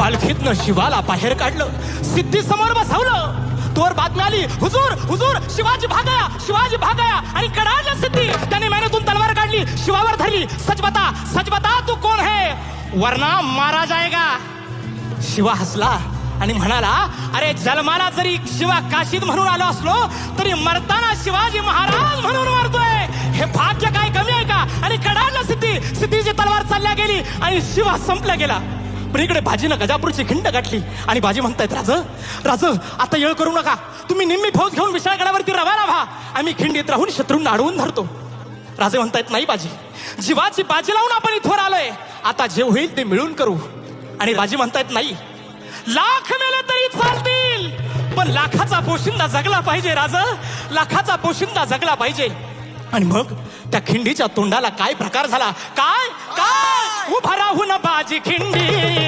पालखीतनं शिवाला बाहेर काढलं. सिद्धी समोर बसवलं. तोवर बातमी आली हुजूर हुजूर शिवाजी भागया शिवाजी भागया. आणि कडाडलं सिद्धी. त्याने मेहनतून तलवार काढली शिवावर धरली. सच बता सच बता तू कोण है? वरना मारा जाएगा शिवा हसला आणि म्हणाला अरे जन्माला जरी शिवा काशीत म्हणून आलो असलो तरी मरताना शिवाजी महाराज म्हणून मरतोय. हे भाग्य काय कमी आहे का? आणि कडाडला सिद्धी. सिद्धीची तलवार चालल्या गेली आणि शिवा संपला गेला. पण इकडे गजापूरची खिंड गाठली. आणि भाजी म्हणतायत राज राज आता येळ करू नका. तुम्ही निम्मी फौज घेऊन विशाळगडावरती रवाना व्हा आम्ही खिंडीत राहून शत्रूंना अडवून धरतो. राजे म्हणतायत नाही बाजी जीवाची बाजी लावून आपण इथवर आलोय. आता जे होईल ते मिळून करू. आणि राजे म्हणतायत नाही. लाख मेले तरी चालतील पण लाखाचा पोशिंदा जगला पाहिजे राज. लाखाचा पोशिंदा जगला पाहिजे. आणि मग त्या खिंडीच्या तोंडाला काय प्रकार झाला? काय? काय? उभा राहून बाजी खिंडी